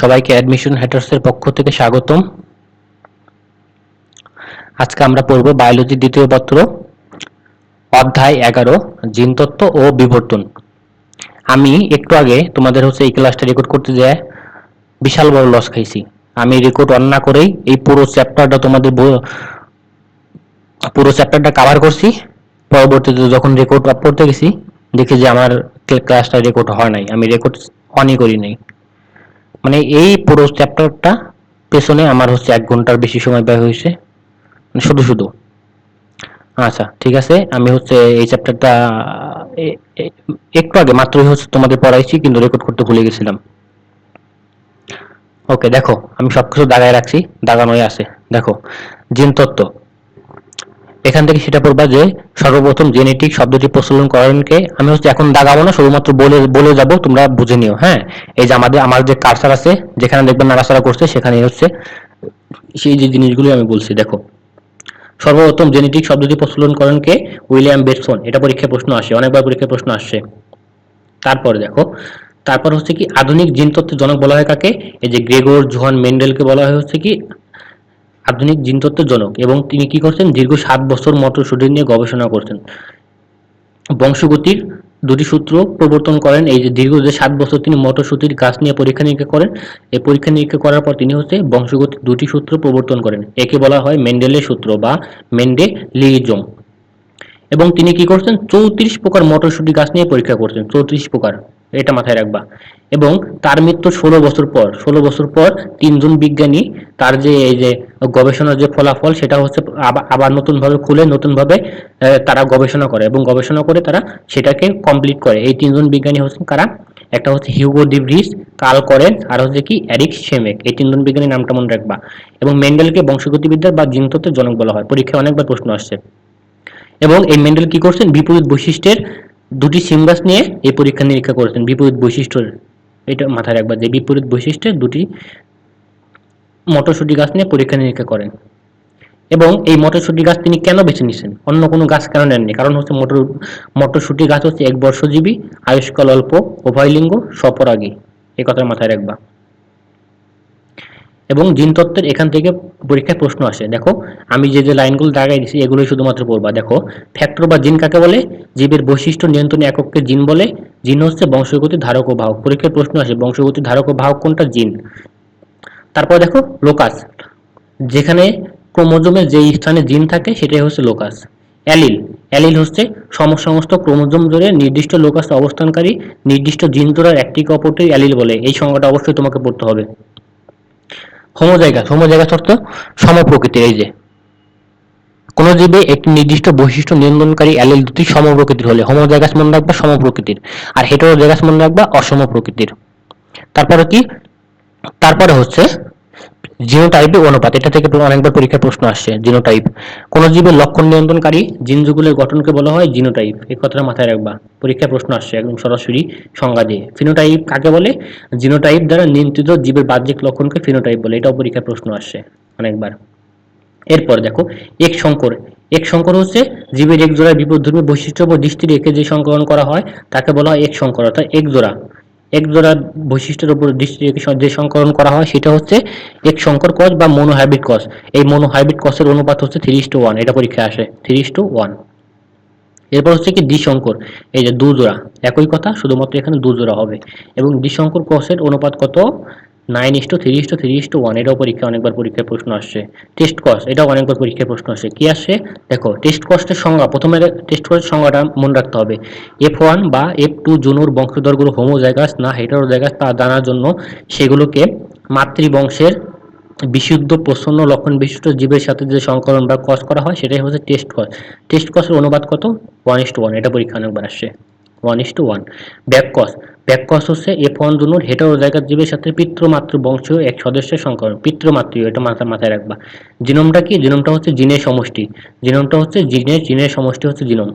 সবাইকে অ্যাডমিশন হ্যাটার্সের পক্ষ থেকে স্বাগতম। আজকে আমরা পড়ব বায়োলজি দ্বিতীয় পত্র, অধ্যায় এগারো, জিনতত্ত্ব ও বিবর্তন। আমি একটু আগে তোমাদের হচ্ছে এই ক্লাসটা রেকর্ড করতে যায় বিশাল বড় লস খাইছি। আমি রেকর্ড অন না করেই এই পুরো চ্যাপ্টারটা তোমাদের পুরো চ্যাপ্টারটা কভার করছি। পরবর্তীতে যখন রেকর্ড আপ করতে গেছি দেখি যে আমার ক্লাসটা রেকর্ড হয় নাই। আমি রেকর্ড অনই করি নাই। মানে এই পুরো চ্যাপ্টারটা পেছনে আমার হচ্ছে এক ঘণ্টার বেশি সময় ব্যয় হয়েছে। মানে শুধু শুধু। আচ্ছা ঠিক আছে। আমি হচ্ছে এই চ্যাপ্টারটা একটু আগে মাত্রই হচ্ছে তোমাদের পড়াইছি, কিন্তু রেকর্ড করতে ভুলে গেছিলাম। ওকে, দেখো, আমি সবকিছু দাগায় রাখছি, দাগানোই আছে। দেখো, জিন তত্ত্ব। এখান থেকে সেটা পড়বা যে সর্বপ্রথম জেনেটিক শব্দটি প্রচলন করেনকে আমি হচ্ছে এখন দাগাবো না, শুধুমাত্র বলে বলে যাব, তোমরা বুঝে নিও হ্যাঁ? এই যে আমাদের আমার যে কারসার আছে, যেখানে দেখবেন নাড়াচাড়া করছে, সেখানে হচ্ছে সেই যে জিনিসগুলো আমি বলছি, দেখো। সর্বপ্রথম জেনেটিক শব্দটি প্রচলন করেন কে উইলিয়াম বেটসন, এটা পরীক্ষায় প্রশ্ন আসে, অনেকবার পরীক্ষায় প্রশ্ন আসছে। তারপরে দেখো, তারপর হচ্ছে কি আধুনিক জিনতত্ত্বের জনক বলা হয় কাকে? এই যে গ্রেগর জোহান মেন্ডেলকে বলা হয় হচ্ছে কি আধুনিক জিনতত্ত্বের জনক এবং তিনি কি করছেন? দীর্ঘ সাত বছর মটরশুটি নিয়ে গবেষণা করছেন। বংশগতির দুটি সূত্র প্রবর্তন করেন। এই যে দীর্ঘ যে সাত বছর তিনি মটরশুটির গাছ নিয়ে পরীক্ষা নিরীক্ষা করেন, এই পরীক্ষা নিরীক্ষা করার পর তিনি হচ্ছে বংশগতির দুটি সূত্র প্রবর্তন করেন। একে বলা হয় মেন্ডেলের সূত্র বা মেন্ডেলিজম। এবং তিনি কি করছেন? চৌত্রিশ প্রকার মটরশুটি গাছ নিয়ে পরীক্ষা করছেন। চৌত্রিশ প্রকার। এটা মাথায় রাখবা। এবং তার মৃত্যু ষোলো বছর পর, ষোলো বছর পর তিনজন বিজ্ঞানী তার যে এই যে গবেষণার যে ফলাফল, সেটা হচ্ছে আবার নতুনভাবে খুলে নতুনভাবে তারা গবেষণা করে এবং গবেষণা করে তারা সেটাকে কমপ্লিট করে। এই তিনজন বিজ্ঞানী হচ্ছেন কারা? একটা হচ্ছে হিউগো ডিভরিস কার্ল করেন, আর হচ্ছে কি এরিক শেমেক। এই তিনজন বিজ্ঞানীর নামটা মনে রাখবা। এবং মেন্ডেলকে বংশগতিবিদ্যার বা জিনতত্ত্বের জনক বলা হয়। পরীক্ষায় অনেকবার প্রশ্ন আসছে। এবং এই মেন্ডেল কি করছেন? বিপরীত বৈশিষ্ট্যের দুটি সিম্বাস নিয়ে এই পরীক্ষা নিরীক্ষা করেছেন। বিপরীত বৈশিষ্ট্যের এটা মাথায় রাখবা যে বিপরীত বৈশিষ্ট্যের দুটি মটরশুটি গাছ নিয়ে পরীক্ষা নিরীক্ষা করেন। এবং এই মটরশুটি গাছ তিনি কেন বেছে নিয়েছেন অন্য কোনো গাছ কেন নেননি? কারণ হচ্ছে মটর, মটরশুটি গাছ হচ্ছে এক বর্ষজীবী, আয়ুষ্কাল অল্প, উভয়লিঙ্গ, সপরাগী। এই কথা মাথায় রাখবা। এবং জিনতত্ত্বের এখান থেকে পরীক্ষায় প্রশ্ন আসে। দেখো, আমি যে যে লাইনগুলো দাগাই দিছি, এগুলোই শুধুমাত্র পড়বা। দেখো, ফ্যাক্টর বা জিন কাকে বলে? জীবের বৈশিষ্ট্য নিয়ন্ত্রণ একককে জিন বলে। জিন হচ্ছে বংশগতি ধারক ও বাহক। পরীক্ষায় প্রশ্ন আসে, বংশগতি ধারক ও বাহক কোনটা? জিন। তারপর দেখো, লোকাস। যেখানে ক্রোমোজোমের যে স্থানে জিন থাকে, সেটাই হচ্ছে লোকাস। অ্যালিল। অ্যালিল হচ্ছে সম- সমস্ত ক্রোমোজোম জুড়ে নির্দিষ্ট লোকাসে অবস্থানকারী নির্দিষ্ট জিন জোড়ার একটিকে অপরটি অ্যালিল বলে। এই সংজ্ঞাটা অবশ্যই তোমাকে পড়তে হবে। হোমোজাইগাস হোমোজাইগাস সম প্রকৃতির, এই যে। কোন জীবে একটি নির্দিষ্ট বৈশিষ্ট্য নিয়ন্ত্রণকারী অ্যালিল দুটি সম প্রকৃতির হলে হোমোজাইগাস মনে রাখবা সমপ্রকৃতির আর হেটেরোজাইগাস মনে রাখবা অসম প্রকৃতির। তারপরে কি? তারপরে হচ্ছে জিনোটাইপের অনুপাত, এটা থেকে অনেকবার পরীক্ষার প্রশ্ন আসছে, জিনোটাইপ। কোন জীবের লক্ষণ নিয়ন্ত্রণকারী জিনযুগুলের গঠনকে বলা হয় জিনোটাইপ। এই কথাটা মাথায় রাখবা। পরীক্ষায় প্রশ্ন আসছে একদম সরাসরি সংজ্ঞা দিয়ে। ফিনোটাইপ কাকে বলে? জিনোটাইপ দ্বারা নিয়ন্ত্রিত জীবের বাহ্যিক লক্ষণকে ফিনোটাইপ বলে। এটাও পরীক্ষায় প্রশ্ন আসছে অনেকবার। এরপর দেখো, এক সংকর এক সংকর হচ্ছে জীবের এক জোড়ার বিপরীতধর্মী বৈশিষ্ট্য ও দৃষ্টি রেখে যে সংকরণ করা হয়, তাকে বলা হয় এক সংকর অর্থাৎ এক জোড়া। এক জোড়া বৈশিষ্ট্যের উপর দৃষ্টি যে সংকরণ করা হয়, সেটা হচ্ছে এক সংকর কস বা মনোহাইব্রিড কস এই মনোহাইব্রিড কসের অনুপাত হচ্ছে থ্রি টু ওয়ান এটা পরীক্ষায় আসে। থ্রি টু ওয়ান এরপর হচ্ছে কি দ্বিশঙ্কর এই যে দুজোড়া, একই কথা, শুধুমাত্র এখানে দুজোড়া হবে। এবং দ্বিশঙ্কর কসের অনুপাত কত? Nine is to three is to three is to one এটাও পরীক্ষা অনেকবার পরীক্ষায় প্রশ্ন আসছে। টেস্ট কস এটাও অনেকবার পরীক্ষায় প্রশ্ন আসছে। কি আসছে? দেখো টেস্ট কস্টের সংজ্ঞা, প্রথমে টেস্ট কস্টের সংজ্ঞাটা মনে রাখতে হবে। এফ ওয়ান বা এফ টু জনুর বংশধরগুলো হোমোজাইগাস না হেটারোজাইগাস তা জানার জন্য সেগুলোকে মাতৃবংশের বিশুদ্ধ প্রসন্ন লক্ষণ বিশিষ্ট জীবের সাথে যে সংকলন বা কস করা হয়, সেটাই হচ্ছে টেস্ট কস টেস্ট কসের অনুবাদ কত? ওয়ান ইস টু ওয়ান এটা পরীক্ষা অনেকবার আসছে। One is to one back cross back cross হচ্ছে এফ ওয়ান জনুর হেটারোজাইগাস জীবের সাথে পিতৃমাতৃ বংশীয় এক সদস্যের সংকলন পিতৃমাতৃ, এটা মাথায় মাথায় রাখবা। জিনোমটা কি? জিনোমটা হচ্ছে জিনের সমষ্টি। জিনোমটা হচ্ছে জিনের জিনের সমষ্টি হচ্ছে জিনোম।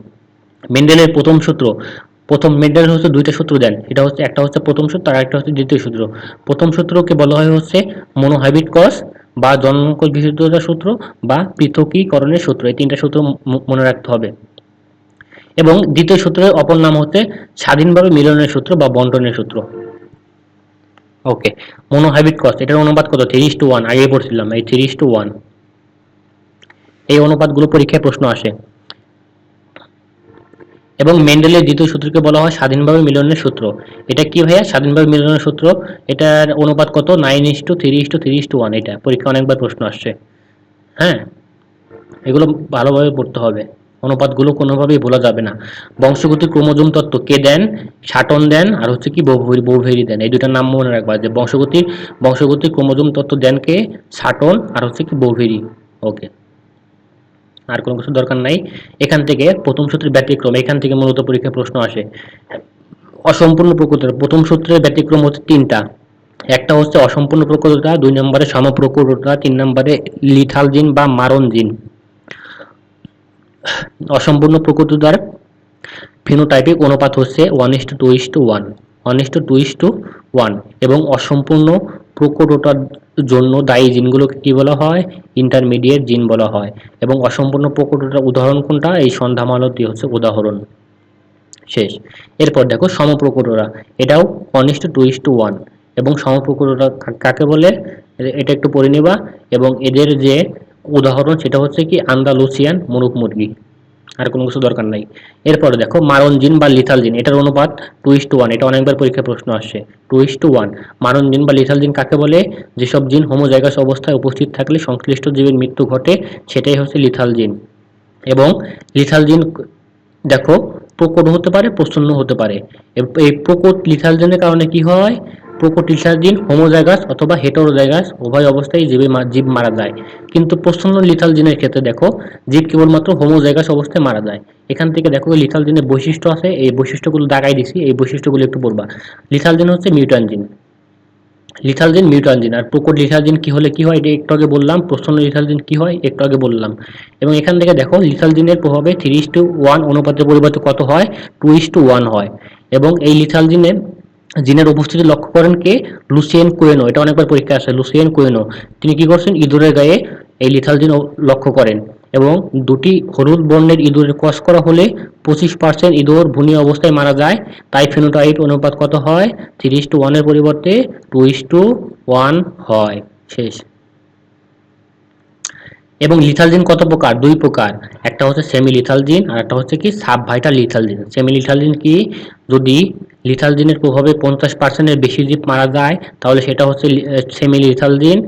মেন্ডেলের প্রথম সূত্র। প্রথম মেন্ডেল হচ্ছে দুইটা সূত্র দেন। এটা হচ্ছে একটা হচ্ছে প্রথম সূত্র, আর একটা হচ্ছে দ্বিতীয় সূত্র। প্রথম সূত্রকে বলা হয় হচ্ছে মনোহাইব্রিড কস বা জন্মকোষ বিশুদ্ধতার সূত্র বা পৃথকীকরণের সূত্র। এই তিনটা সূত্র মনে রাখতে হবে। এবং দ্বিতীয় সূত্রের অপর নাম হচ্ছে স্বাধীনভাবে মিলনের সূত্র বা বন্টনের সূত্র। ওকে মনোহাইব্রিড কস্ট এটার অনুপাত কত? থ্রি টু ওয়ান আগে পড়ছিলাম, এই থ্রি টু ওয়ান এই অনুপাতগুলো পরীক্ষায় প্রশ্ন আসে। এবং মেন্ডেলের দ্বিতীয় সূত্রকে বলা হয় স্বাধীনভাবে মিলনের সূত্র। এটা কি ভাইয়া? স্বাধীনভাবে মিলনের সূত্র, এটার অনুপাত কত? Nine is to three is to three is to one এটা। পরীক্ষা অনেকবার প্রশ্ন আসছে। হ্যাঁ এগুলো ভালোভাবে পড়তে হবে। অনুপাতগুলো কোনোভাবেই ভোলা যাবে না। বংশগতির ক্রোমোজোম তত্ত্ব কে দেন? সাটন দেন, আর হচ্ছে কি বৌভেরি বৌভেরি দেন। এই দুটার নাম মনে রাখবা যে বংশগতির বংশগতির ক্রোমোজোম তত্ত্ব দেন কে? সাটন, আর হচ্ছে কি বৌভেরি ওকে। আর কোনো কিছু দরকার নাই। এখান থেকে প্রথম সূত্রের ব্যতিক্রম। এখান থেকে মূলত পরীক্ষায় প্রশ্ন আসে। অসম্পূর্ণ প্রকৃতির প্রথম সূত্রের ব্যতিক্রম হচ্ছে তিনটা। একটা হচ্ছে অসম্পূর্ণ প্রকৃততা দুই নম্বরে সমপ্রকৃততা তিন নম্বরে লিথাল জিন বা মারণ জিন অসম্পূর্ণ প্রকৃততার ফিনোটাইপিক অনুপাত হচ্ছে one is to two is to one one is to two is to one এবং অসম্পূর্ণ প্রকটতার জন্য দায়ী জিনগুলোকে কি বলা হয়? ইন্টারমিডিয়েট জিন বলা হয় এবং অসম্পূর্ণ প্রকটতার উদাহরণ কোনটা? এই সন্ধ্যামালতি হচ্ছে উদাহরণ। শেষ। এরপর দেখো সমপ্রকটরা এটাও one is to two is to one এবং সমপ্রকটরা কাকে বলে? এটা একটু পড়ে নিবা এবং এদের যে উদাহরণ সেটা হচ্ছে কি আন্দালুসিয়ান মুরুক মুরগি। আর কোনো কিছু দরকার নাই। এরপরে দেখো মারণ জিন বা লিথাল জিন এটার অনুপাত টু ইস টু ওয়ান এটা অনেকবার পরীক্ষায় প্রশ্ন আসছে। টু ইস টু ওয়ান মারণ জিন বা লিথাল জিন কাকে বলে? যেসব জিন হোমোজাইগাস অবস্থায় উপস্থিত থাকলে সংশ্লিষ্ট জীবের মৃত্যু ঘটে, সেটাই হচ্ছে লিথাল জিন এবং লিথাল জিন দেখো, প্রকট হতে পারে প্রচ্ছন্ন হতে পারে। এই প্রকট লিথাল জিনের কারণে কি হয়? প্রকট লিথাল জিন হোমোজাইগাস অথবা হেটেরোজাইগাস উভয় অবস্থায় জীবে জীব মারা যায়। কিন্তু প্রচ্ছন্ন লিথাল জিনের ক্ষেত্রে দেখো, জীব কেবলমাত্র হোমোজাইগাস অবস্থায় মারা যায়। এখান থেকে দেখো লিথাল জিনের বৈশিষ্ট্য আছে, এই বৈশিষ্ট্যগুলো দাগাই দিছি, এই বৈশিষ্ট্যগুলো একটু পড়বা। লিথাল জিন হচ্ছে মিউটান জিন লিথাল জিন মিউটান জিন আর প্রকট লিথাল জিন কি হলে কি হয়, এটা একটু আগে বললাম প্রচ্ছন্ন লিথাল জিন কি হয়, একটু আগে বললাম। এবং এখান থেকে দেখো লিথাল জিনের প্রভাবে থ্রি টু ওয়ান অনুপাতের পরিবর্তে কত হয় টু ইস টু ওয়ান হয়। এবং এই লিথাল জিনে জিনের উপস্থিতি লক্ষ্য করেন কে? লুসিয়েন কোয়েনো। এটা অনেকবার পরীক্ষা আসে। Lucien Cuenot. তিনি কি করছেন? ইঁদুরের গায়ে এই লিথাল জিন লক্ষ্য করেন এবং দুটি হলুদ বর্ণের ইঁদুরের কষ করা হলে পঁচিশ পার্সেন্ট ইঁদুর ভূমি অবস্থায় মারা যায়। তাই ফেনোটাইপ অনুপাত কত হয়? থ্রি টু ওয়ানের পরিবর্তে টু ইস টু ওয়ান হয়। শেষ। এবং লিথাল জিন কত প্রকার? দুই প্রকার। একটা হচ্ছে সেমি লিথাল জিন আর একটা হচ্ছে কি sub vital lethal gene semi lethal gene কি? যদি লিথাল জিনের প্রভাবে পঞ্চাশ পার্সেন্টের বেশি জীব মারা যায়, তাহলে সেটা হচ্ছে সেমি লিথাল জিন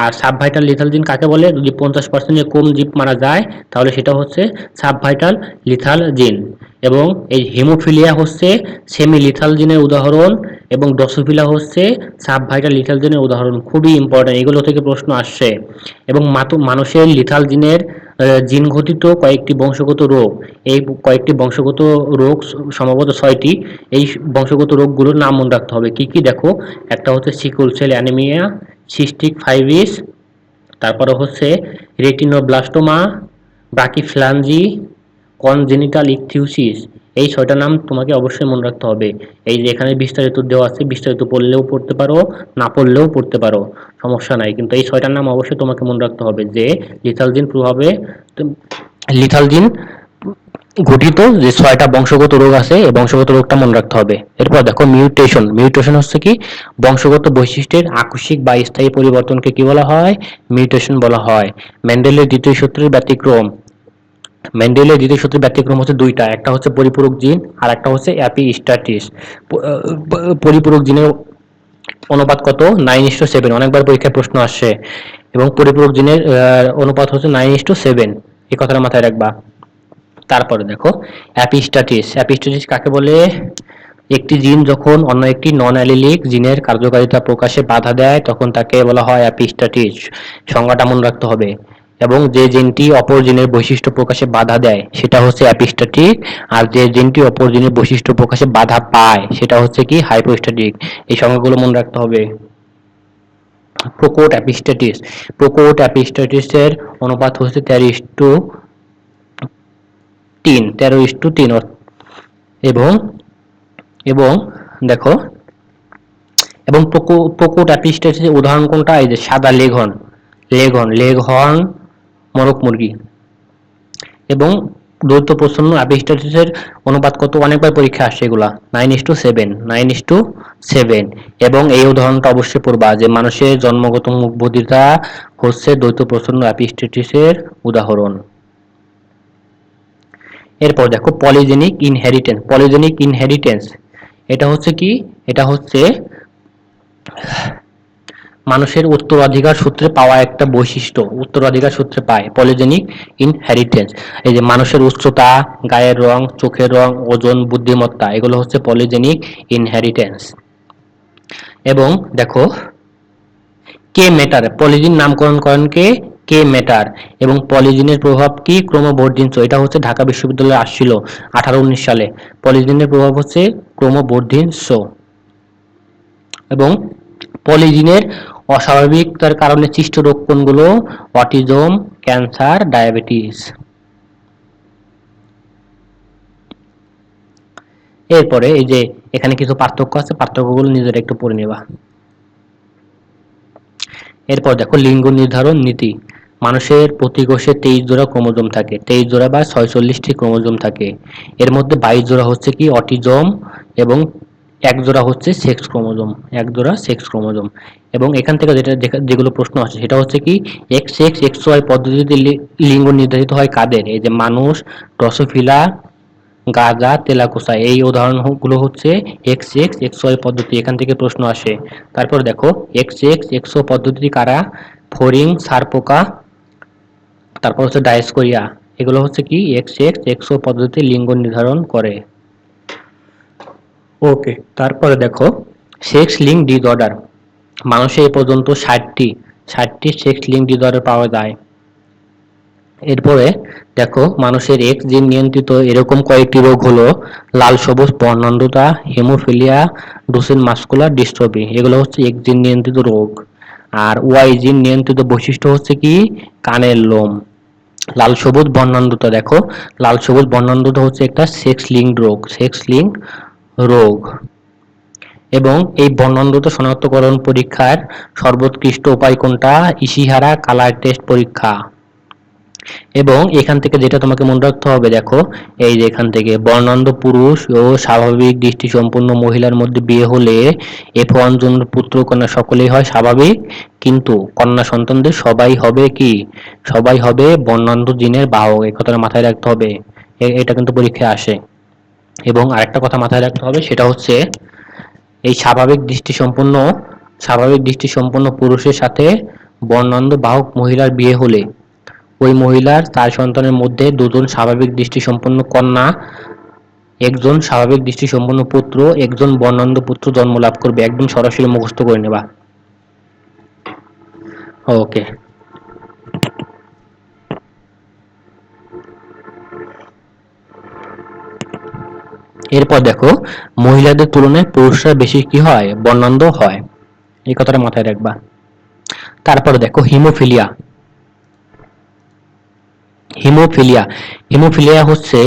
আর সাব ভাইটাল লিথাল কাকে বলে? যদি পঞ্চাশ পার্সেন্টের কম জীব মারা যায়, তাহলে সেটা হচ্ছে সাব ভাইটাল লিথাল জিন এবং এই হেমোফিলিয়া হচ্ছে সেমি লিথালজিনের উদাহরণ এবং ডসোফিলা হচ্ছে সাব ভাইটাল লিথাল উদাহরণ। খুবই ইম্পর্টেন্ট এগুলো থেকে প্রশ্ন আসছে। এবং মানুষের লিথালজিনের জিন ঘটিত কয়েকটি বংশগত রোগ, এই কয়েকটি বংশগত রোগ সম্ভবত ছয়টি, এই বংশগত রোগগুলোর নাম মনে রাখতে হবে। কি কি? দেখো, একটা হচ্ছে sickle cell anaemia, cystic fibrosis, তারপরে হচ্ছে রেটিনোব্লাস্টোমা ব্রাকিফ্লাঞ্জি কনজেনিটাল ইকথিউসিস এই ছয়টা নাম তোমাকে অবশ্যই মনে রাখতে হবে। এই যে এখানে বিস্তারিত দেওয়া আছে, বিস্তারিত পড়লেও পড়তে পারো, না পড়লেও পড়তে পারো, সমস্যা নাই। কিন্তু এই ছয়টার নাম অবশ্যই তোমাকে মনে রাখতে হবে যে লিথালজিন প্রভাবে লিথাল জিন ঘটিত যে ছয়টা বংশগত রোগ আছে, এই বংশগত রোগটা মনে রাখতে হবে। এরপর দেখো মিউটেশন মিউটেশন হচ্ছে কি? বংশগত বৈশিষ্ট্যের আকস্মিক বা স্থায়ী পরিবর্তনকে কি বলা হয়? মিউটেশন বলা হয়। মেন্ডেলের দ্বিতীয় সূত্রের ব্যতিক্রম। মেন্ডেলের দ্বিতীয় সূত্রের ব্যতিক্রম হচ্ছে দুইটা, একটা হচ্ছে পরিপূরক জিন আর একটা হচ্ছে অ্যাপিস্টাটিস পরিপূরক জিনের অনুপাত কত? নাইন ইস টু সেভেন অনেকবার পরীক্ষায় প্রশ্ন আসছে এবং পরিপূরক জিনের অনুপাত হচ্ছে নাইন ইস টু সেভেন এই কথাটা মাথায় রাখবা। তারপরে দেখো অ্যাপিস্টাটিস অ্যাপিস্টাটিস কাকে বলে? একটি জিন যখন অন্য একটি নন অ্যালিলিক জিনের কার্যকারিতা প্রকাশে বাধা দেয়, তখন তাকে বলা হয় অ্যাপিস্টাটিস সংজ্ঞাটা মনে রাখতে হবে। এবং যে জিনটি অপর জিনের বৈশিষ্ট্য প্রকাশে বাধা দেয়, সেটা হচ্ছে অ্যাপিস্টাটিক, আর যে জিনটি অপর জিনের বৈশিষ্ট্য প্রকাশে বাধা পায়, সেটা হচ্ছে কি হাইপোস্ট্যাটিক এই সংজ্ঞাগুলো মনে রাখতে হবে। প্রোকোট অ্যাপিস্টাটিস। প্রোকোট অ্যাপিস্টাটিসের অনুপাত হচ্ছে তেরো ইস টু তিন, তেরো ইস টু তিন এবং এবং দেখো, এবং প্রকো- প্রকট অ্যাপিস্টাসিসের উদাহরণ কোনটা? এই যে সাদা লেঘন। লেঘন লেঘন মরক মুরগি। এবং দ্বৈত প্রসন্ন অ্যাপিস্টাটিসের অনুপাত কত? অনেকবার পরীক্ষা আসছে এগুলা। Nine is to seven nine is to seven এবং এই উদাহরণটা অবশ্যই পড়বা যে মানুষের জন্মগত মুখ বধিরতা হচ্ছে দ্বৈত প্রসন্ন অ্যাপিস্টাটিসের উদাহরণ। এরপর দেখো পলিজেনিক ইনহেরিটেন্স পলিজেনিক ইনহেরিটেন্স এটা হচ্ছে কি? এটা হচ্ছে মানুষের উত্তরাধিকার সূত্রে পাওয়া একটা বৈশিষ্ট্য, উত্তরাধিকার সূত্রে পায় পলিজেনিক ইনহেরিটেন্স এই যে মানুষের উচ্চতা, গায়ের রং, চোখের রং, ওজন, বুদ্ধিমত্তা, এগুলো হচ্ছে পলিজেনিক ইনহেরিটেন্স এবং দেখো কে মেটার পলিজিন নামকরণ করেন কে? কে মেটার এবং পলিজিনের প্রভাব কি ক্রমবর্ধিত? এটা হচ্ছে ঢাকা বিশ্ববিদ্যালয়ে আসছিল আঠারো উনিশ সালে। পলিজিনের প্রভাব হচ্ছে ক্রমবর্ধিত। এবং পলিজিনের অস্বাভাবিকতার কারণে সৃষ্ট রোগ কোনগুলো অটিজম, ক্যান্সার, ডায়াবেটিস। এরপরে এই যে এখানে কিছু পার্থক্য আছে, পার্থক্যগুলো নিজেরা একটু পড়ে নেবা। এরপর দেখো, লিঙ্গ নির্ধারণ নীতি। মানুষের প্রতি কোষে তেইশ জোড়া ক্রোমোজোম থাকে। তেইশ জোড়া বা ছয়চল্লিশটি ক্রোমোজোম থাকে। এর মধ্যে বাইশ জোড়া হচ্ছে কি, অটিজম এবং এক জোড়া হচ্ছে সেক্স ক্রোমোজোম এক জোড়া সেক্স ক্রোমোজোম। এবং এখান থেকে যেটা যেগুলো প্রশ্ন আছে সেটা হচ্ছে কি, এক্স এক্স এক্স ওয়াই পদ্ধতিতে লিঙ্গ নির্ধারিত হয় কাদের? এই যে মানুষ, ড্রসোফিলা, গাজা, তেলাকোসা, এই উদাহরণগুলো হচ্ছে এক্স এক্স এক্স ওয়াই পদ্ধতি, এখান থেকে প্রশ্ন আসে। তারপর দেখো, এক্স এক্স এক্স পদ্ধতি কারা? ফরিং সারপোকা, তারপর হচ্ছে ডায়াসকোরিয়া এগুলো হচ্ছে কি, এক্স এক্স এক্স ও পদ্ধতি লিঙ্গ নির্ধারণ করে। ওকে তারপরে দেখো সেক্স লিঙ্ক ডিসঅর্ডার মানুষে এ পর্যন্ত ষাটটি ষাটটি সেক্স লিঙ্ক ডিসঅর্ডার পাওয়া যায়। এরপরে দেখো, মানুষের এক্স জিন নিয়ন্ত্রিত এরকম কয়েকটি রোগ হলো লাল সবুজ বর্ণান্ধতা হেমোফিলিয়া ডোসিন মাস্কুলার ডিস্ট্রফি এগুলো হচ্ছে এক্স জিন নিয়ন্ত্রিত রোগ। আর ওয়াই জিন নিয়ন্ত্রিত বৈশিষ্ট্য হচ্ছে কি? কানের লোম। লাল সবুজ বর্ণান্ধতা, দেখো, লাল সবুজ বর্ণান্ধতা হচ্ছে একটা সেক্স লিঙ্ক রোগ। সেক্স লিঙ্ক রোগ। এবং এই বর্ণান্ধতা শনাক্তকরণ পরীক্ষার সর্বোৎকৃষ্ট উপায় কোনটা? ইশিহারা কালার টেস্ট পরীক্ষা। এবং এখান থেকে যেটা তোমাকে মনে রাখতে হবে, দেখো, এই যে এখান থেকে, বর্ণান্ধ পুরুষ ও স্বাভাবিক দৃষ্টি সম্পন্ন মহিলার মধ্যে বিয়ে হলে এফ ওয়ান জন্য পুত্র, কন্যা সকলেই হয় স্বাভাবিক, কিন্তু কন্যা সন্তানদের সবাই হবে কি? সবাই হবে বর্ণান্ধ জিনের বাহক এই কথাটা মাথায় রাখতে হবে। এটা কিন্তু পরীক্ষায় আসে। এবং আরেকটা কথা মাথায় রাখতে হবে, সেটা হচ্ছে এই স্বাভাবিক দৃষ্টি সম্পন্ন স্বাভাবিক দৃষ্টি সম্পন্ন পুরুষের সাথে বর্ণান্ধ বাহক মহিলার বিয়ে হলে ওই মহিলার তার সন্তানের মধ্যে দুজন স্বাভাবিক দৃষ্টি সম্পন্ন কন্যা, একজন স্বাভাবিক দৃষ্টি সম্পন্ন পুত্র, একজন বর্ণান্ধ পুত্র জন্ম লাভ করবে। একদম সরাসরি মুখস্থ করে নেবা। ওকে। এরপর দেখো, মহিলাদের তুলনায় পুরুষরা বেশি কি হয়? বর্ণান্ধ হয়। এই কথাটা মাথায় রাখবা। তারপর দেখো, হিমোফিলিয়া। হিমোফিলিয়া। হিমোফিলিয়া হচ্ছে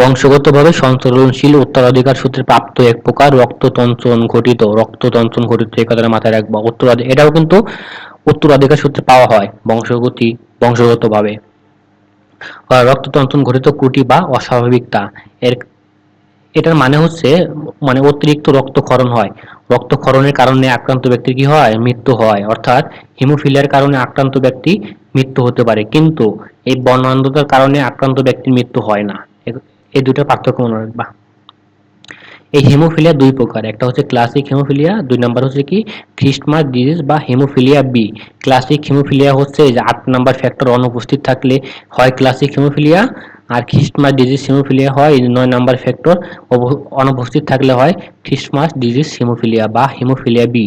বংশগতভাবে সঞ্চালনশীল উত্তরাধিকার সূত্রে প্রাপ্ত এক প্রকার রক্ততঞ্চন ঘটিত। রক্ততঞ্চন ঘটিত, এই কথাটা মাথায় রাখবা। উত্তরাধিকার এটাও কিন্তু উত্তরাধিকার সূত্রে পাওয়া হয়, বংশগতি, বংশগতভাবে। রক্ততঞ্চন ঘটিত ত্রুটি বা অস্বাভাবিকতা। এর এটার মানে হচ্ছে মানে অতিরিক্ত রক্তক্ষরণ হয়। রক্তক্ষরণের কারণে আক্রান্ত ব্যক্তির কি হয়? মৃত্যু হয়। অর্থাৎ হিমোফিলিয়ার কারণে আক্রান্ত ব্যক্তি মৃত্যু হতে পারে। কিন্তু এই বর্ণান্ধতার কারণে আক্রান্ত ব্যক্তির মৃত্যু হয় না। এই দুটো পার্থক্য মনে রাখবা। এই হেমোফিলিয়া দুই প্রকার। একটা হচ্ছে ক্লাসিক হেমোফিলিয়া, দুই নাম্বার হচ্ছে কি? খ্রিস্টমাস ডিজিজ বা হেমোফিলিয়া বি ক্লাসিক হেমোফিলিয়া হচ্ছে যে আট নাম্বার ফ্যাক্টর অনুপস্থিত থাকলে হয় ক্লাসিক হেমোফিলিয়া আর খ্রিস্টমাস ডিজিজ হেমোফিলিয়া হয় নয় নাম্বার ফ্যাক্টর অনুপস্থিত থাকলে হয় খ্রিস্টমাস ডিজিজ হেমোফিলিয়া বা হিমোফিলিয়া বি।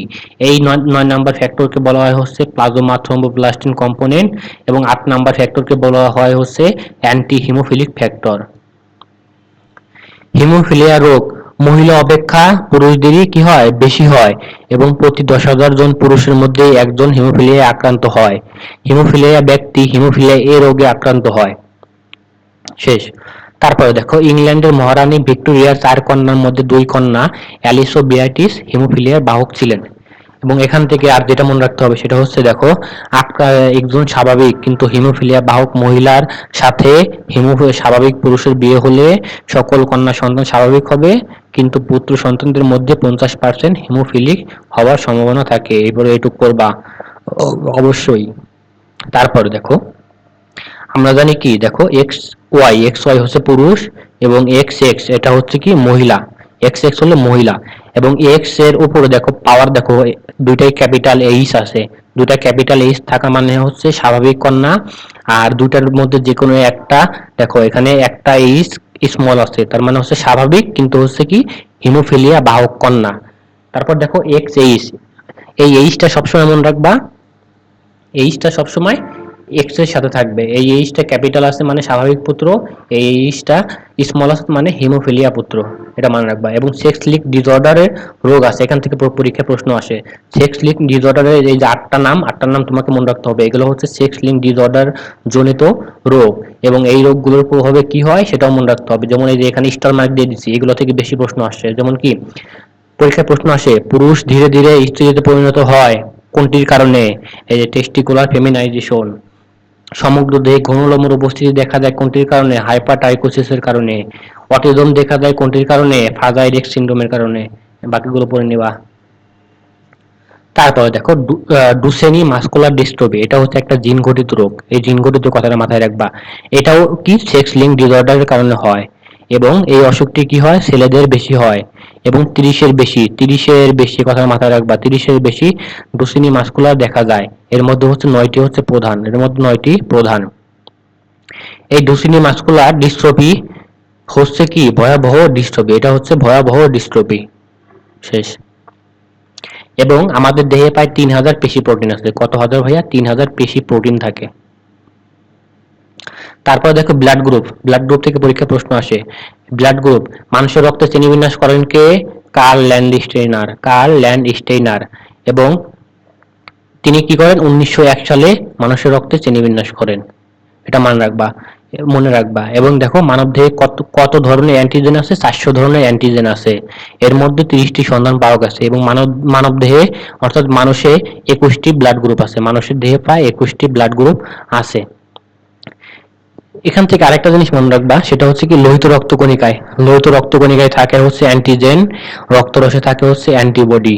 এই নয় নাম্বার ফ্যাক্টরকে বলা হয় হচ্ছে প্লাজমা থ্রোম্বোপ্লাস্টিন কম্পোনেন্ট এবং আট নাম্বার ফ্যাক্টরকে বলা হয় হচ্ছে অ্যান্টি হিমোফিলিক ফ্যাক্টর হিমোফিলিয়া রোগ, মহিলা অপেক্ষা পুরুষদেরই কি হয়? বেশি হয় এবং প্রতি দশ হাজার জন পুরুষের মধ্যে একজন হিমোফিলিয়ায় আক্রান্ত হয়। হিমোফিলিয়া ব্যক্তি হিমোফিলিয়া এ রোগে আক্রান্ত হয়। শেষ। তারপরে দেখো, ইংল্যান্ডের মহারানী ভিক্টোরিয়ার চার কন্যার মধ্যে দুই কন্যা অ্যালিসো বিয়াটিস হিমোফিলিয়ার বাহক ছিলেন। এবং এখান থেকে আর যেটা মনে রাখতে হবে সেটা হচ্ছে দেখো আপনার একজন স্বাভাবিক, কিন্তু হিমোফিলিয়া বাহক মহিলার সাথে হিমো স্বাভাবিক পুরুষের বিয়ে হলে সকল কন্যা সন্তান স্বাভাবিক হবে, কিন্তু পুত্র সন্তানদের মধ্যে পঞ্চাশ পার্সেন্ট হিমোফিলিক হওয়ার সম্ভাবনা থাকে। এবারে এটুক করবা অবশ্যই। তারপরে দেখো আমরা জানি কি? দেখো এক্স ওয়াই এক্স ওয়াই হচ্ছে পুরুষ এবং এক্স এক্স এটা হচ্ছে কি? মহিলা। এক্স এক্স হলো মহিলা এবং এক্সের উপরে দেখো পাওয়ার দেখো, দুইটাই ক্যাপিটাল এইচ আছে। দুটা ক্যাপিটাল এইচ থাকা মানে হচ্ছে স্বাভাবিক কন্যা আর দুটার মধ্যে যে কোনো একটা, দেখো, এখানে একটা এইচ স্মল আছে। তার মানে হচ্ছে স্বাভাবিক, কিন্তু হচ্ছে কি? হিমোফিলিয়া বাহক কন্যা। তারপর দেখো এক্স এইচ এই এইচটা সবসময় মনে রাখবা। এইচটা সবসময় এক্সের সাথে থাকবে। এই এইচটা ক্যাপিটাল আছে মানে স্বাভাবিক পুত্র, এই এইচটা স্মল আছে মানে হিমোফিলিয়া পুত্র, এটা মনে রাখবা। এবং সেক্স লিক ডিসঅর্ডারের রোগ আছে, এখান থেকে প- পরীক্ষায় প্রশ্ন আসে। সেক্স লিক ডিসঅর্ডারের এই যে আটটা নাম আটটার নাম তোমাকে মনে রাখতে হবে। এগুলো হচ্ছে সেক্স লিঙ্ক ডিসঅর্ডার জনিত রোগ। এবং এই রোগগুলোর প্রভাবে কি হয় সেটাও মনে রাখতে হবে। যেমন এই যে এখানে স্টার মার্ক দিয়ে দিচ্ছি, এগুলো থেকে বেশি প্রশ্ন আসছে যেমন কি, পরীক্ষায় প্রশ্ন আসে, পুরুষ ধীরে ধীরে স্ত্রীতে পরিণত হয়। কোনটির কারণে? এই যে টেস্টিকুলার ফেমিনাইজেশন সমগ্র দেহে ঘনলোমের উপস্থিতি দেখা যায় কোনটির কারণে? হাইপারটাইকোসিসের কারণে। অটিজম দেখা যায় কোনটির কারণে? ফাজাইরেক সিন্ড্রোমের কারণে। বাকিগুলো পড়ে নেওয়া। তারপরে দেখো ডুসেনি মাস্কুলার ডিস্ট্রফি। এটা হচ্ছে একটা জিন ঘটিত রোগ। এই জিন ঘটিত কথাটা মাথায় রাখবা। এটাও কি? সেক্স লিঙ্ক ডিসঅর্ডারের কারণে হয়। এবং এই অসুখটি কি হয়? ছেলেদের বেশি হয় এবং তিরিশের বেশি। তিরিশের বেশি কথা মাথায় রাখবা, তিরিশের বেশি ডুসেনি মাস্কুলার দেখা যায়। এর মধ্যে হচ্ছে নয়টি হচ্ছে প্রধান। এর মধ্যে নয়টি প্রধান। এই ডুসিনি মাস্কুলার ডিস্ট্রফি হচ্ছে কি? ভয়াবহ ডিস্ট্রফি। এটা হচ্ছে ভয়াবহ ডিস্ট্রফি। শেষ। এবং আমাদের দেহে প্রায় তিন হাজার পেশি প্রোটিন আছে। কত হাজার ভাইয়া? তিন হাজার পেশি প্রোটিন থাকে। তারপর দেখো ব্লাড গ্রুপ ব্লাড গ্রুপ থেকে পরীক্ষা প্রশ্ন আসে। ব্লাড গ্রুপ মানুষের রক্তে শ্রেণীবিন্যাস করেন কে? Karl Landsteiner Karl Landsteiner এবং তিনি কি করেন? উনিশশো এক সালে মানুষের রক্তে শ্রেণীবিন্যাস করেন। এটা মনে রাখবা মনে রাখবা। এবং দেখো মানব দেহে কত কত ধরনের অ্যান্টিজেন আছে? চারশো ধরনের অ্যান্টিজেন আছে। এর মধ্যে তিরিশটি সন্ধান পাওয়া গেছে। এবং মানব মানব দেহে অর্থাৎ মানুষে একুশটি ব্লাড গ্রুপ আছে। মানুষের দেহে প্রায় একুশটি ব্লাড গ্রুপ আছে। এখান থেকে আরেকটা জিনিস মনে রাখবা, সেটা হচ্ছে কি লোহিত রক্তকণিকায়। লোহিত রক্তকণিকায় থাকে হচ্ছে অ্যান্টিজেন রক্তরসে থাকে হচ্ছে অ্যান্টিবডি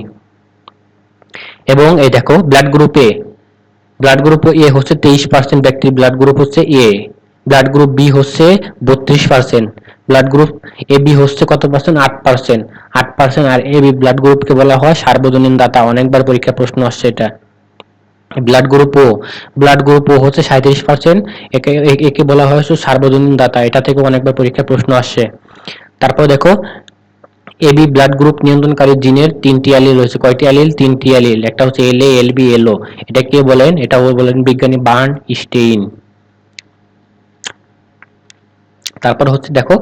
এবং এই দেখো ব্লাড গ্রুপে ব্লাড গ্রুপ এ হচ্ছে তেইশ পার্সেন্ট ব্যক্তির ব্লাড গ্রুপ হচ্ছে এ ব্লাড গ্রুপ বি হচ্ছে বত্রিশ percent blood group A B হচ্ছে কত পার্সেন্ট আট পার্সেন্ট আট পার্সেন্ট আর এ বি ব্লাড গ্রুপকে বলা হয় সার্বজনীন দাতা। অনেকবার পরীক্ষা প্রশ্ন আসছে এটা। Blood group O blood group O হচ্ছে সাঁত্রিশ পার্সেন্ট একে একে বলা হয় সার্বজনীন দাতা। এটা থেকে অনেকবার পরীক্ষা প্রশ্ন আসছে। তারপর দেখো এবি ব্লাড গ্রুপ নিয়ন্ত্রণকারী জিনের তিনটি অ্যালিল রয়েছে। কয়টি অ্যালিল তিনটি অ্যালিল একটা হচ্ছে এল এ, এল বি, এল ও। এটা কে বলেন? এটা বলেন বিজ্ঞানী বার্ন স্টেইন। তারপর হচ্ছে দেখো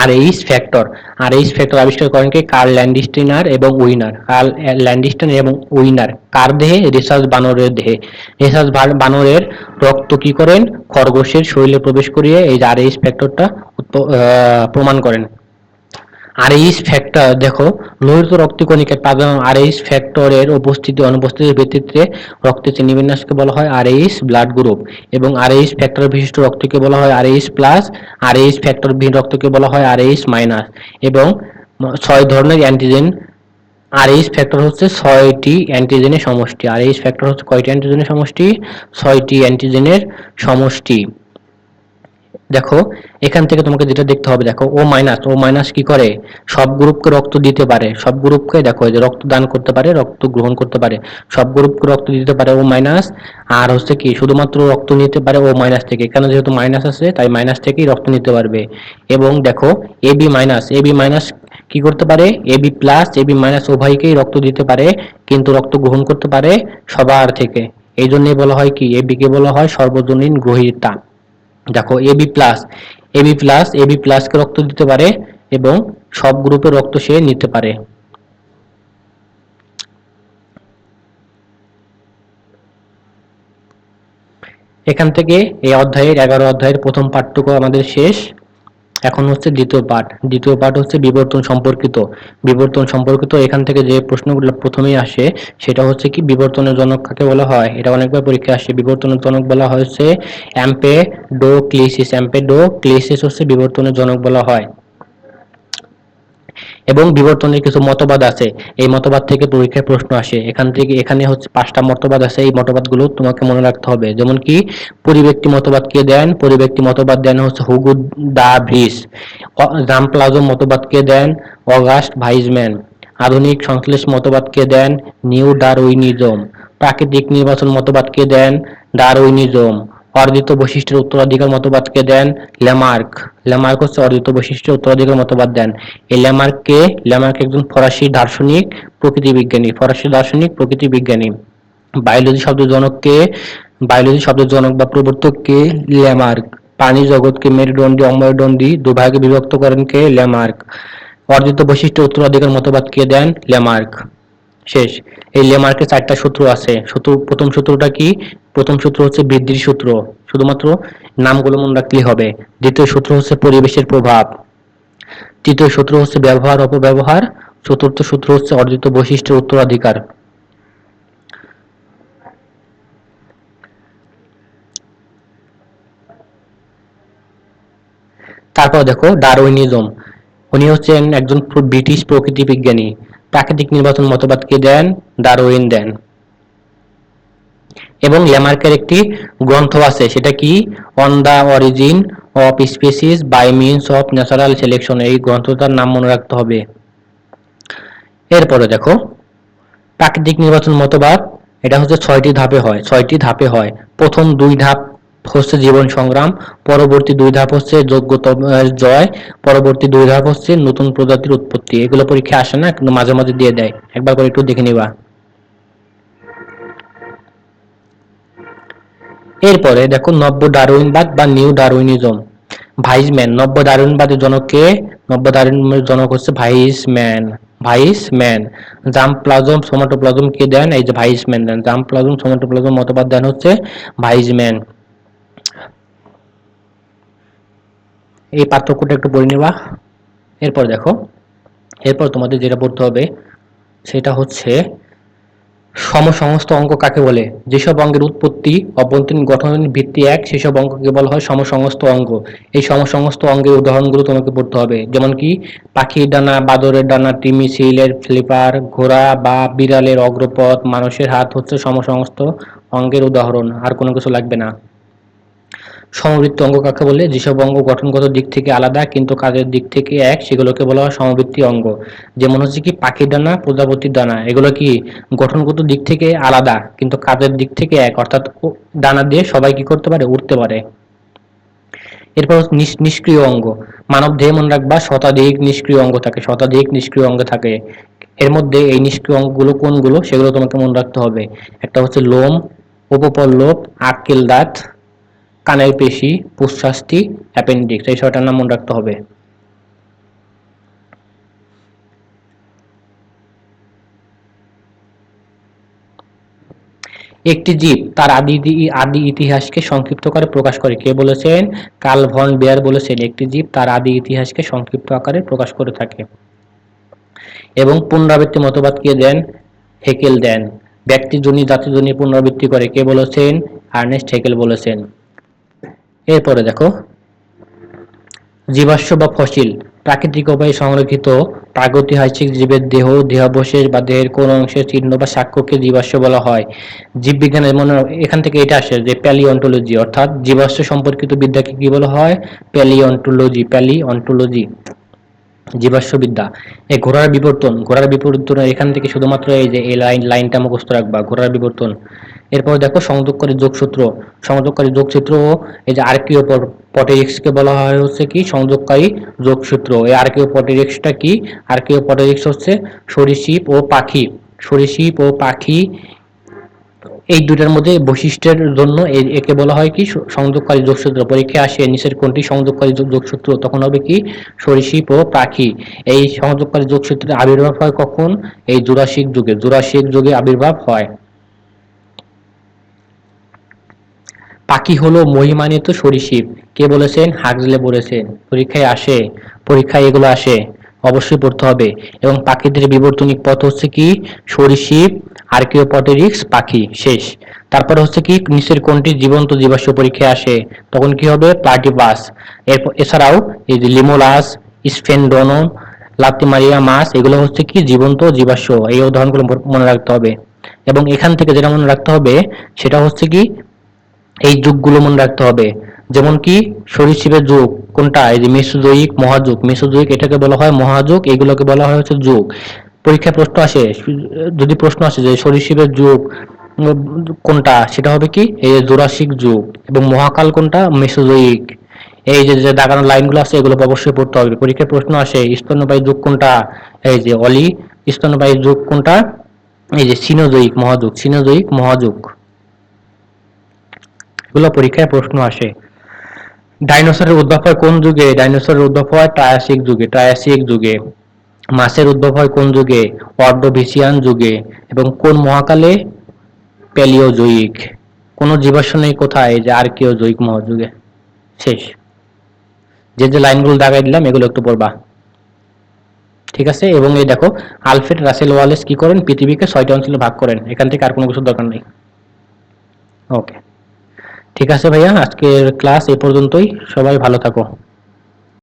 R H factor R H factor আবিষ্কার করেন কে? কার ল্যান্ডিস্টিনার এবং উইনার কার ল্যান্ডিস্টিন এবং উইনার কার দেহে? রিসার্চ বানরের দেহে। রিসার্চ বানরের রক্ত কি করেন? খরগোশের শরীরে প্রবেশ করিয়ে এই আর এইচ ফ্যাক্টরটা প্রমাণ করেন। আরএইচ ফ্যাক্টর দেখো লোহিত রক্তকণিকায় প্লাজমা আরএইচ ফ্যাক্টরের উপস্থিতি, অনুপস্থিতির ভিত্তিতে রক্তের শ্রেণীবিন্যাসকে বলা হয় আরএইচ ব্লাড গ্রুপ এবং আরএইচ ফ্যাক্টর বিশিষ্ট রক্তকে বলা হয় আরএইচ প্লাস আরএইচ ফ্যাক্টর বিহীন রক্তকে বলা হয় আরএইচ মাইনাস এবং ছয় ধরনের অ্যান্টিজেন আরএইচ ফ্যাক্টর হচ্ছে ছয়টি অ্যান্টিজেনের সমষ্টি। আরএইচ ফ্যাক্টর হচ্ছে কয়টি অ্যান্টিজেনের সমষ্টি? ছয়টি অ্যান্টিজেনের সমষ্টি। দেখো, এখান থেকে তোমাকে যেটা দেখতে হবে, দেখো, ও মাইনাস ও মাইনাস কি করে? সব গ্রুপকে রক্ত দিতে পারে। সব গ্রুপকে দেখো যে রক্ত দান করতে পারে, রক্ত গ্রহণ করতে পারে। সব গ্রুপকে রক্ত দিতে পারে, ও মাইনাস। আর হচ্ছে কি, শুধুমাত্র রক্ত নিতে পারে ও মাইনাস থেকে। এখানে যেহেতু মাইনাস আছে, তাই মাইনাস থেকেই রক্ত নিতে পারবে। এবং দেখো, A B minus, A B minus কি করতে পারে? A B plus, A B minus উভয়কেই রক্ত দিতে পারে, কিন্তু রক্ত গ্রহণ করতে পারে সবার থেকে। এই জন্যই বলা হয় কি? এ বিকে বলা হয় সর্বজনীন গ্রহীতা। দেখো A B plus A B plus AB প্লাসকে রক্ত দিতে পারে এবং সব গ্রুপের রক্ত সে নিতে পারে। এখান থেকে এই অধ্যায়ের, এগারো অধ্যায়ের প্রথম পাঠটুকু আমাদের শেষ। এখন হচ্ছে দ্বিতীয় পাঠ। দ্বিতীয় পাঠ হচ্ছে বিবর্তন সম্পর্কিত। বিবর্তন সম্পর্কিত, এখান থেকে যে প্রশ্নগুলো প্রথমেই আসে, সেটা হচ্ছে কি বিবর্তনের জনক কাকে বলা হয়? এটা অনেকবার পরীক্ষা আসে। বিবর্তনের জনক বলা হয়েছে ডো ক্লেশিস হচ্ছে বিবর্তনের জনক বলা হয়। এবং বিবর্তনের কিছু মতবাদ আছে। এই মতবাদ থেকে পরীক্ষায় প্রশ্ন আসে। এখান থেকে এখানে হচ্ছে পাঁচটা মতবাদ আছে। এই মতবাদগুলো তোমাকে মনে রাখতে হবে। যেমন কি, পরিব্যক্তি মতবাদ কে দেন? পরিব্যক্তি মতবাদ দেন হচ্ছে হুগু দা ভ্রিস জাম প্লাজো মতবাদ কে দেন? অগাস্ট ভাইজম্যান। আধুনিক সংশ্লেষ মতবাদ কে দেন? New Darwinism. প্রাকৃতিক নির্বাচন মতবাদ কে দেন? ডারউইনিজম। অর্জিত বৈশিষ্ট্যের উত্তরাধিকার মতবাদকে দেন? ল্যামার্ক। ল্যামার্ক হচ্ছে অর্জিত বৈশিষ্ট্যের উত্তরাধিকার মতবাদ দেন। এই ল্যামার্ককে ল্যামার্ক একজন ফরাসি দার্শনিক প্রকৃতি বিজ্ঞানী। ফরাসি দার্শনিক প্রকৃতি বিজ্ঞানী। বায়োলজি শব্দের জনককে বায়োলজি শব্দের জনক বা প্রবর্তককে ল্যামার্ক। প্রাণী জগৎকে মেরুদণ্ডী, অমেরুদণ্ডী দুভাগে বিভক্ত করেন কে? ল্যামার্ক। অর্জিত বৈশিষ্ট্য উত্তরাধিকার মতবাদ কে দেন? ল্যামার্ক। শেষ। এই লেমার্কের চারটা সূত্র আছে। সূত্র প্রথম সূত্রটা কি? প্রথম সূত্র হচ্ছে বৃদ্ধির সূত্র শুধুমাত্র নামগুলো মনে রাখলেই হবে। দ্বিতীয় সূত্র হচ্ছে পরিবেশের প্রভাব। তৃতীয় সূত্র হচ্ছে ব্যবহার, অপব্যবহার। চতুর্থ সূত্র হচ্ছে অর্জিত বৈশিষ্ট্যের উত্তরাধিকার। তারপর দেখো, ডারউইনিজম। উনি হচ্ছেন একজন ব্রিটিশ প্রকৃতি বিজ্ঞানী। প্রাকৃতিক নির্বাচন মতবাদকে দেন? ডারউইন দেন। এবং ল্যামার্কের একটি গ্রন্থ আছে, সেটা কি? On the origin of species by means of natural selection এই গ্রন্থটার নাম মনে রাখতে হবে। এরপরে দেখো, প্রাকৃতিক নির্বাচন মতবাদ, এটা হচ্ছে ছয়টি ধাপে হয়, ছয়টি ধাপে হয়। প্রথম দুই ধাপ হচ্ছে জীবন সংগ্রাম, পরবর্তী দুই ধাপ হচ্ছে যোগ্যতা জয়, পরবর্তী দুই ধাপ হচ্ছে নতুন প্রজাতির উৎপত্তি। এগুলো পরীক্ষা আসে না, কিন্তু মাঝে মাঝে দিয়ে দেয়। একবার করে একটু দেখে নিবা। এরপরে দেখো নব্য ডারউইনবাদ বা নিউ ডারউইনিজম। ভাইসম্যান নব্য ডারউইনবাদের জনককে নব্য ডারউইনের জনক হচ্ছে Weismann Weismann germ plasm somatoplasm কে দেন? এই যে ভাইসম্যান দেন। জাম প্লাজম সোমাটোপ্লাজম মতবাদ দেন হচ্ছে ভাইসম্যান এই পার্থক্যটা একটু পড়ে নিবা এরপর দেখো, এরপর তোমাদের যেটা পড়তে হবে, সেটা হচ্ছে সমসমস্ত অঙ্ক কাকে বলে? যেসব অঙ্গের উৎপত্তি, অভ্যন্তরীণ গঠনের ভিত্তি এক, সেসব অঙ্ককে বলা হয় সমসমস্ত অঙ্গ। এই সমসমস্ত অঙ্গের উদাহরণগুলো তোমাকে পড়তে হবে। যেমন কি, পাখির ডানা, বাদরের ডানা টিমি সিলের স্লিপার, ঘোড়া বা বিড়ালের অগ্রপথ, মানুষের হাত হচ্ছে সমসমস্ত অঙ্গের উদাহরণ, আর কোনো কিছু লাগবে না। সমবৃত্তি অঙ্গ কাকে বলে? যেসব অঙ্গ গঠনগত দিক থেকে আলাদা, কিন্তু কাজের দিক থেকে এক, সেগুলোকে বলা হয় সমবৃত্তি অঙ্গ। যেমন হচ্ছে কি, পাখির ডানা, প্রজাপতির ডানা, এগুলো কি গঠনগত দিক থেকে আলাদা, কিন্তু কাজের দিক থেকে এক, অর্থাৎ ডানা দিয়ে সবাই কি করতে পারে? উঠতে পারে। এরপর নিষ্ক্রিয় অঙ্গ। মানব দেহে মনে রাখবা, শতাধিক নিষ্ক্রিয় অঙ্গ থাকে, শতাধিক নিষ্ক্রিয় অঙ্গ থাকে। এর মধ্যে এই নিষ্ক্রিয় অঙ্গগুলো কোনগুলো, সেগুলো তোমাকে মনে রাখতে হবে। একটা হচ্ছে লোম, উপপল্লব, আক্কেল দাঁত কানের পেশি প্রশ্বাসটি অ্যাপেন্ডিক্স, এই ছয়টার নাম মনে রাখতে হবে। একটি জীব তার আদি আদি ইতিহাসকে সংক্ষিপ্ত করে প্রকাশ করে। কে বলেছেন? কার্ল ভন বেয়ার বলেছেন, একটি জীব তার আদি ইতিহাসকে সংক্ষিপ্ত আকারে প্রকাশ করে থাকে। এবং পুনরাবৃত্তি মতবাদ কে দেন? হেকেল দেন। ব্যক্তিজনী জাতিজনী পুনরাবৃত্তি করে। কে বলেছেন? আর্নেস্ট হেকেল বলেছেন। এরপরে দেখো, জীবাশ্ম বা ফসিল, প্রাকৃতিক উপায়ে সংরক্ষিত, প্রাগৈতিহাসিক জীবের দেহ, দেহাবশেষ বা দেহের কোন অংশের চিহ্ন বা সাক্ষ্যকে জীবাশ্ম বলা হয়। জীববিজ্ঞানের মনে এখান থেকে এটা আসে যে প্যালিঅন্টোলজি অর্থাৎ জীবাশ্ম সম্পর্কিত বিদ্যাকে কি বলা হয়? প্যালিঅন্টোলজি প্যালিওন্টোলজি জীবাশ্মবিদ্যা। এই ঘোড়ার বিবর্তন ঘোড়ার বিবর্তন এখান থেকে শুধুমাত্র এই যে এই লাইন লাইনটা মুখস্থ রাখবা, ঘোড়ার বিবর্তন। এরপর দেখো সংযোগকারী যোগসূত্র। সংযোগকারী যোগসূত্র এই যে আর্কিও পটেরিক্সকে বলা হয় হচ্ছে কি? সংযোগকারী যোগসূত্র। এই আর্কিও পটেরিক্সটা কি? আর্কিও পটেরিক্স হচ্ছে সরীসৃপ ও পাখি। সরীসৃপ ও পাখি এই দুটার মধ্যে বৈশিষ্ট্যের জন্য একে বলা হয় কি, সংযোগকারী যোগসূত্র। পরীক্ষায় আসে নিচের কোনটি সংযোগকারী যোগ- যোগসূত্র, তখন হবে কি, সরীসৃপ ও পাখি। এই সংযোগকারী যোগসূত্রের আবির্ভাব হয় কখন? এই জুরাসিক যুগে। জুরাসিক যুগে আবির্ভাব হয়। পাখি হলো মহিমানিত সরীসৃপ। কে বলেছেন? হাগজলে বলেছেন। পরীক্ষায় আসে। পরীক্ষায় এগুলো আসে। অবশ্যই পড়তে হবে। এবং পাখিদের বিবর্তনিক পথ হচ্ছে কি? সরীসৃপ আর্কিওপটেরিক্স পাখি, শেষ। তারপর হচ্ছে কি, নিচের কোনটি জীবন্ত জীবাশ্ম পরীক্ষায় আসে। তখন কি হবে? প্লাটিপাস। এরপর এছাড়াও এই যে লিমোলাস স্ফেনডোনো লাতিমারিয়া মাছ এগুলো হচ্ছে কি, জীবন্ত জীবাশ্ম। এই উদাহরণগুলো মনে রাখতে হবে। এবং এখান থেকে যেটা মনে রাখতে হবে, সেটা হচ্ছে কি, এই যুগগুলো মনে রাখতে হবে। যেমন কি, সরীসৃপের যুগ, কোনটা? এই যে মেসোজোয়িক মহাযুগ। মেসোজোয়িক এটাকে বলা হয় মহাযুগ, এগুলোকে বলা হয় হচ্ছে যুগ। পরীক্ষায় প্রশ্ন আসে যদি প্রশ্ন আসে যে সরীসৃপের যুগ কোনটা, সেটা হবে কি? এই যে জুরাসিক যুগ এবং মহাকাল কোনটা? মেসোজোয়িক এই যে যে দাগানো লাইনগুলো আছে, এগুলো অবশ্যই পড়তে হবে। পরীক্ষায় প্রশ্ন আসে, স্তন্যপায়ী যুগ কোনটা? এই যে অলি, স্তন্যপায়ী যুগ কোনটা? এই যে সিনোজয়িক মহাযুগ সিনোজয়িক মহাযুগ। এগুলো পরীক্ষায় প্রশ্ন আসে। ডাইনোসরের উদ্ভব হয় কোন যুগে? ডাইনোসরের উদ্ভব হয় ট্রায়াসিক যুগে ট্রায়াসিক যুগে। মাছের উদ্ভব হয় কোন যুগে? অর্ডোভিসিয়ান যুগে। এবং কোন মহাকালে? প্যালিওজয়িক কোন জীবাশ্ম নেই কোথায় যে আর্কিওজয়িক মহাযুগে? শেষ। যে যে লাইনগুলো দাগাই দিলাম, এগুলো একটু পড়বা। ঠিক আছে? এবং এই দেখো, আলফ্রেড রাসেল ওয়ালেস কি করেন? পৃথিবীকে ছয়টা অঞ্চলে ভাগ করেন। এখান থেকে আর কোনো কিছু দরকার নেই। ওকে। ঠিক আছে ভাইয়া, আজকের ক্লাস এই পর্যন্তই। সবাই ভালো থাকো।